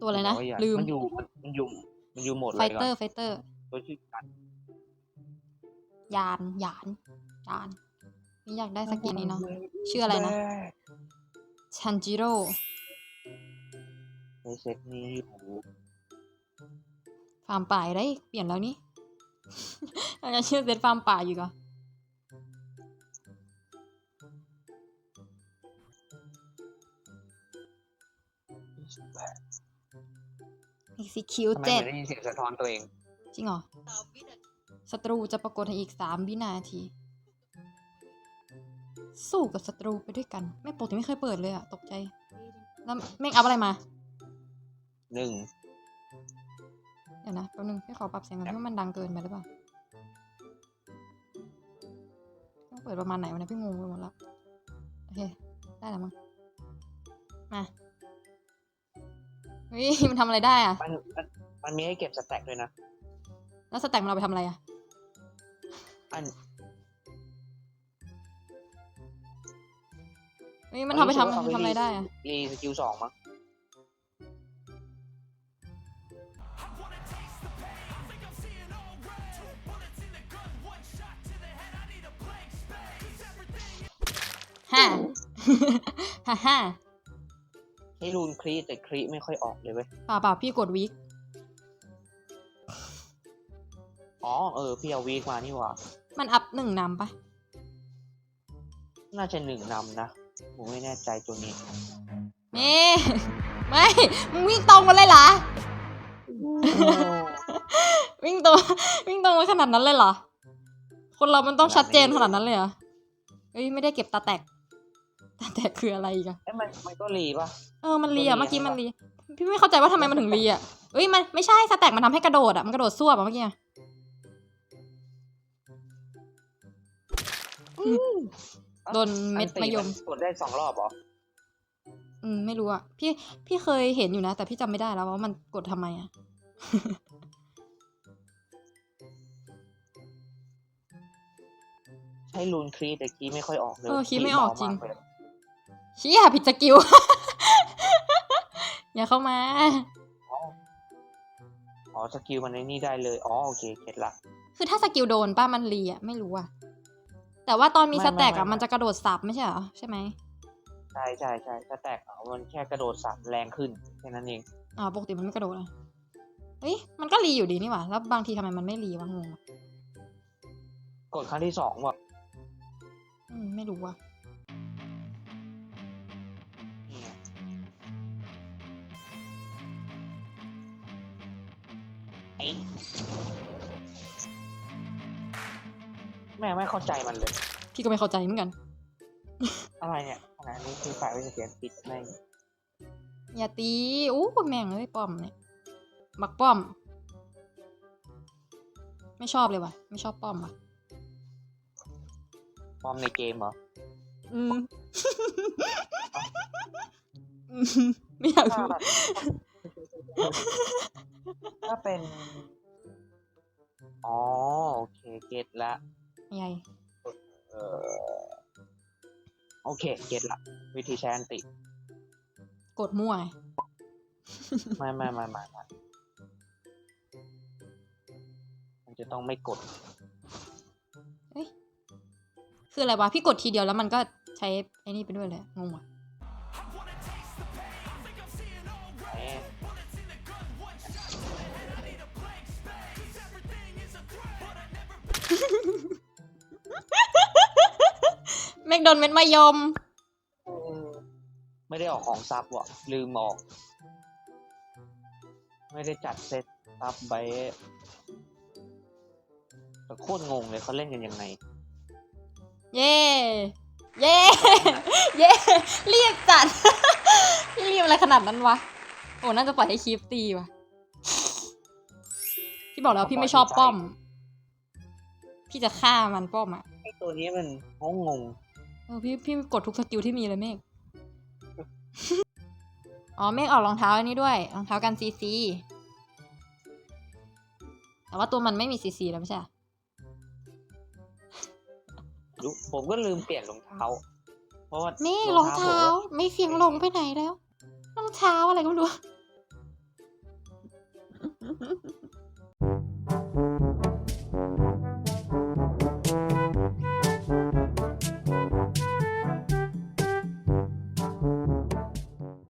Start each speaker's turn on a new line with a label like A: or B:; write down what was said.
A: ตัวอะไรนะ
B: บกว่าอย่า
A: ลืม
B: มันอยู่มันมันอยู่มันอยู่โหมดอะ
A: ไฟ
B: ไรก่
A: เต
B: อ
A: อนร์ไฟเตอร์
B: ตัวชื่อกัน
A: ยานหยานยานนี่อยากได้สกินนี้เนาะชื่ออะไรนะชันจิโร่
B: ในเซตนี้อยู่
A: ฟาร์มป่าได้เปลี่ยนแล้วนี่อาจจะชื่อเซตฟาร์มป่าอยู่ก่อน execute
B: ทำไม
A: เจ็ด
B: ไม่ได้ยินเสียงสะท้อนตัวเอง
A: จริงเหรอศัตรูจะปรากฏในอีกสามวินาที สู้กับศัตรูไปด้วยกัน ไม่ปกติไม่เคยเปิดเลยอะตกใจ แล้วเมกอัพอะไรมา
B: หนึ่ง
A: เดี๋ยวนะแป๊บนึงพี่ขอปรับเสียงก่อนพี่ว่ามันดังเกินไปหรือเปล่าต้องเปิดประมาณไหนวะเนี่ยพี่งงไปหมดแล้วโอเค ได้แล้วมั้งมา เฮ้ยมันทำอะไรได้อะ
B: มันมันมันมีให้เก็บสแต็กด้วยนะ
A: แล้วสแต็กมันเอาไปทำอะไรอะ
B: อัน
A: เฮ้ยมันทำไปทำ
B: รู้สึกว่าเขา
A: ทำอะไร
B: ไม่
A: ได้อะ
B: รีสกิลสองมั้ง
A: ฮ่าฮ่าฮ่า
B: ให้รูนครีแต่ครีไม่ค่อยออกเลยเว้ย
A: เปล่าเปล่าพี่กดวิก
B: อ๋อเออพี่เอาวีกมานี่หว่า
A: มันอัพหนึ่งนำปะ
B: น่าจะหนึ่งนำนะผมไม่แน่ใจตัวนี้
A: เม่ไม่มึงวิ่งตรงมาเลยเหรอ วิ่งตรงวิ่งตรงมาขนาดนั้นเลยเหรอ คนเรามันต้องชัดเจนขนาดนั้นเลยเหรอเอ้ยไม่ได้เก็บตาแตก ตาแตกคืออะไรอีกัน
B: เอ้ยมันมันก็รีป่ะ
A: เออมันเลีย
B: ตัวเลีย
A: เมื่อกี้
B: ใช่ปะ
A: มันเลียพี่ไม่เข้าใจว่าทำไมมันถึงเลียเอ้ยมันไม่ใช่สแต็กมันทำให้กระโดดอะมันกระโดดซ่วบอะเมื่อกี้อะโดนเม็ด
B: อันตี
A: มะยม
B: นกดได้สองรอบเหรอ
A: อืมไม่รู้อะพี่พี่เคยเห็นอยู่นะ แต่พี่จำไม่ได้แล้วว่ามันกดทำไมอะ
B: ใช้รูนครีแต่คีไม่ค่อยออกเลย
A: เออคีย์ไม่ออกจริง
B: เบามากเลย
A: เชี่ยผิดสกิล อย่าเข้ามา
B: อ๋อสกิลมันในนี่ได้เลย อ๋อโอเคเก็ตละ
A: คือถ้าสกิลโดนป้ามันรีอะไม่รู้อะแต่ว่าตอนมี
B: ไม่
A: สแต็ก
B: ไม่
A: อะ
B: ไม่
A: มันจะกระโดดสับไม่ใช่เหรอใช่ไหม
B: ใช่ใช่ใช่ถ้าแตกเอามันแค่กระโดดสับแรงขึ้นแค่นั้นเอง
A: อ๋อปกติมันไม่กระโดดอะเฮ้ยมันก็รีอยู่ดีนี่หว่าแล้วบางทีทำไมมันไม่รีวะงงว่ะ
B: กดครั้งที่สองว่ะ
A: อืมไม่รู้อะ
B: แม่ไม่เข้าใจมันเลย
A: พี่ก็ไม่เข้าใจเหมือนกัน
B: อะไรเนี่ยขนาดนี้คือฝ่ายวิเศษปิดแม่ง
A: อย่าตีอู้แม่งเอ้ยป้อมเนี่ยบักป้อม ไม่ชอบเลยว่ะ ไม่ชอบป้อมว่ะ
B: ปลอมในเกมเหรอ
A: อืมอืมไม่อยาก
B: ถ้า
A: รู้
B: ถ้าเป็น อ๋อ โอเค เก็ตละ
A: ใหญ่
B: เออ โอเค เก็ตละ วิธีใช้อันติ
A: กดมั่วไง
B: ไม่ไม่ไม่ไม่ไม่มันจะต้องไม่กด
A: คืออะไรวะ พี่กดทีเดียวแล้วมันก็ใช้ไอ้นี่ไปด้วยเลยงงว่ะ
B: แม
A: กโดนเม็ดมะยม
B: ไม่ได้ออกของซับว่ะ ลืมออก ไม่ได้จัดเซตซับไว้แต่โคตรงงเลยเขาเล่นกันยังไง
A: เย่เย่เย่รีบจัดพี่รีบอะไรขนาดนั้นวะ โอ้ น่าจะปล่อยให้คลิปตีวะพี่บอกแล้วพี่ไม่ชอบป้อม พี่จะฆ่ามันป้อมอะ
B: ไอตัวนี้มันงงง
A: เเออพี่พี่กดทุกสกิลที่มีเลยเมฆ อ๋อเมฆออกรองเท้าอันนี้ด้วย รองเท้ากันซีซี แต่ว่าตัวมันไม่มีซีซีแล้วไม่ใช่ รู้
B: ผมก็ลืมเปลี่ยนรองเท้า เพราะว่า
A: เมฆรองเท้า ไม่เสียงลงไปไหนแล้ว รองเท้าอะไรก็รู้